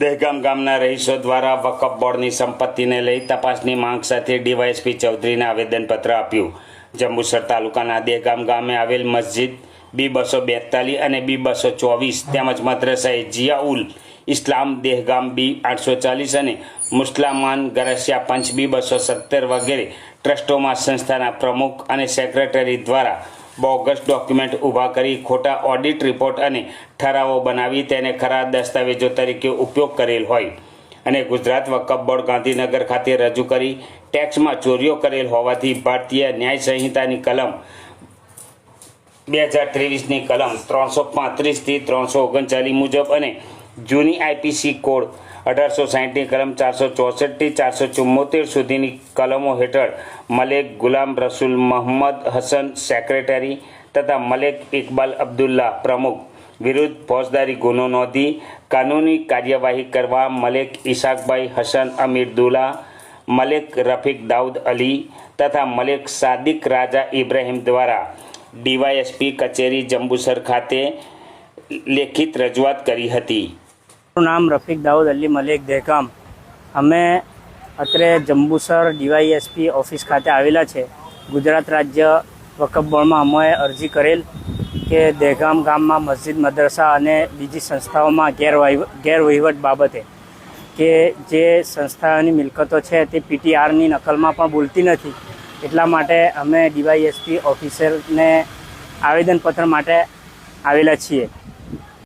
દહેગામ ગામના રહીશો દ્વારા વકફ બોર્ડની સંપત્તિને લઈ તપાસની માંગ સાથે ડીવાયએસપી ચૌધરીને આવેદનપત્ર આપ્યું. જંબુસર તાલુકાના દહેગામ ગામે આવેલ મસ્જિદ, બી બસો બેતાલીસ અને બી બસો ચોવીસ તેમજ મદ્રસાએ જિયાઉલ ઇસ્લામ દેહગામ બી આઠસો ચાલીસ અને મુસ્લામાન ગરસિયા પંચ બી બસો સત્તર વગેરે ટ્રસ્ટોમાં સંસ્થાના પ્રમુખ અને સેક્રેટરી દ્વારા બોગસ ડોક્યુમેન્ટ ઊભા કરી ખોટા ઓડિટ રિપોર્ટ અને ઠરાવો બનાવી તેને ખરા દસ્તાવેજો તરીકે ઉપયોગ કરેલ હોય. અને ગુજરાત વકફ બોર્ડ ગાંધીનગર ખાતે રજૂ કરી ટેક્સમાં ચોરીઓ કરેલ હોવાથી ભારતીય ન્યાય સંહિતાની કલમ બે હજાર ત્રેવીસની કલમ ત્રણસો પાંત્રીસથી ત્રણસો ઓગણચાલીસ મુજબ અને જૂની આઈપીસી કોડ અઢારસો સાહીઠની કલમ ચારસો ચોસઠથી ચારસો ચુમ્મોતેર સુધીની કલમો હેઠળ મલેક ગુલામ રસૂલ મોહમ્મદ હસન સેક્રેટરી તથા મલેક ઇકબાલ અબ્દુલ્લા પ્રમુખ વિરુદ્ધ ફોજદારી ગુનો નોંધી કાનૂની કાર્યવાહી કરવા મલેક ઇશાકભાઈ હસન અમીરદુલ્લા મલેક રફીક દાઉદ અલી તથા મલેક સાદિક રાજા ઇબ્રાહીમ દ્વારા ડીવાયએસપી કચેરી જંબુસર ખાતે લેખિત રજૂઆત કરી હતી. મારું નામ રફીક દાઉદ અલી મલિક દહેગામ અમે અત્રે જંબુસર ડીવાયએસપી ઓફિસ ખાતે આવેલા છે. ગુજરાત રાજ્ય વકફ બોર્ડમાં અમે અરજી કરેલ કે દહેગામ ગામમાં મસ્જિદ, મદરસા અને બીજી સંસ્થાઓમાં ગેરવહીવ ગેરવહીવટ બાબતે કે જે સંસ્થાઓની મિલકતો છે તે પીટીઆરની નકલમાં પણ બોલતી નથી. એટલા માટે અમે ડીવાયએસપી ઓફિસરને આવેદનપત્ર માટે આવેલા છીએ.